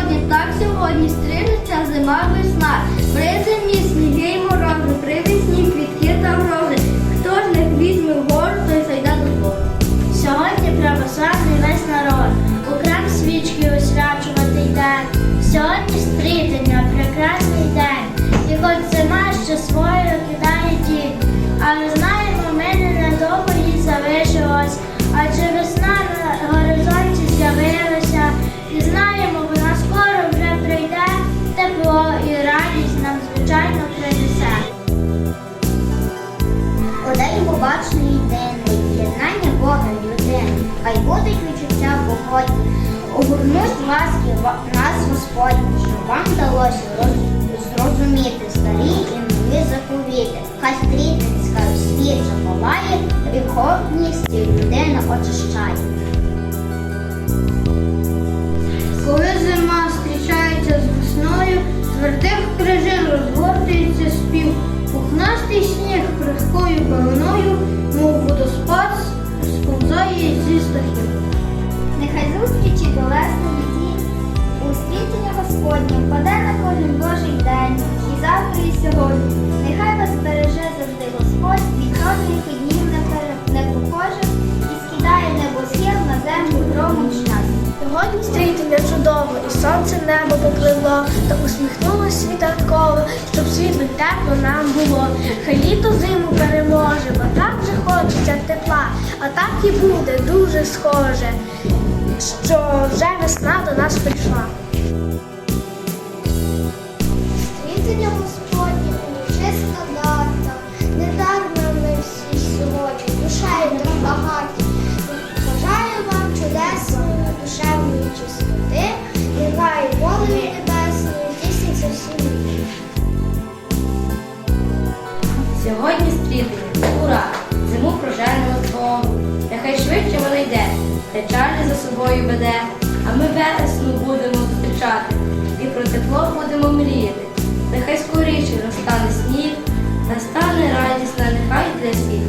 сьогодні, так сьогодні стрінеться зима весна. Приземні сніги й морози, привісні квітки та морози. Хто ж не візьме гору, той зайде до гору. Сьогодні православний весь народ, у крам свічки освячувати йде. Сьогодні стрітення, прекрасний день, і хоч зима ще свою кидає тінь. Огорнуть ласки нас Господні, щоб вам вдалося зрозуміти старі і нові заповіти. Хай стрітницька світ запалає, гріховність людина очищає. Коли зима зустрічається з весною, твердих крижин розгортується спів, пухнастий сніг крихкою певною, сповзає. Нехай зустрічі долесної дні, у світлення Господнє впаде на кожен Божий день, і завтра, і сьогодні. Нехай вас береже завжди Господь, від чорних днів непохожих, і скидає небосхил на землю громом щастя. Сьогодні стрітення чудово, і сонце небо попливло, та усміхнулось світанково, щоб світло тепло нам було. Хай літо зиму переможе, бо так же хочеться тепла, і буде дуже схоже, що вже весна до нас прийшла. Світення Господнє, чиста дата, недарно ми всі сьогодні, душею так багаті. Бажаю вам чудесної душевної чистоти, нехай волею небесною тісняться всі. Сьогодні стрітення, ура! Печалі за собою веде, а ми весну будемо зустрічати і про тепло будемо мріяти. Нехай скоріше розтане сніг, настане радісна, нехай для всіх.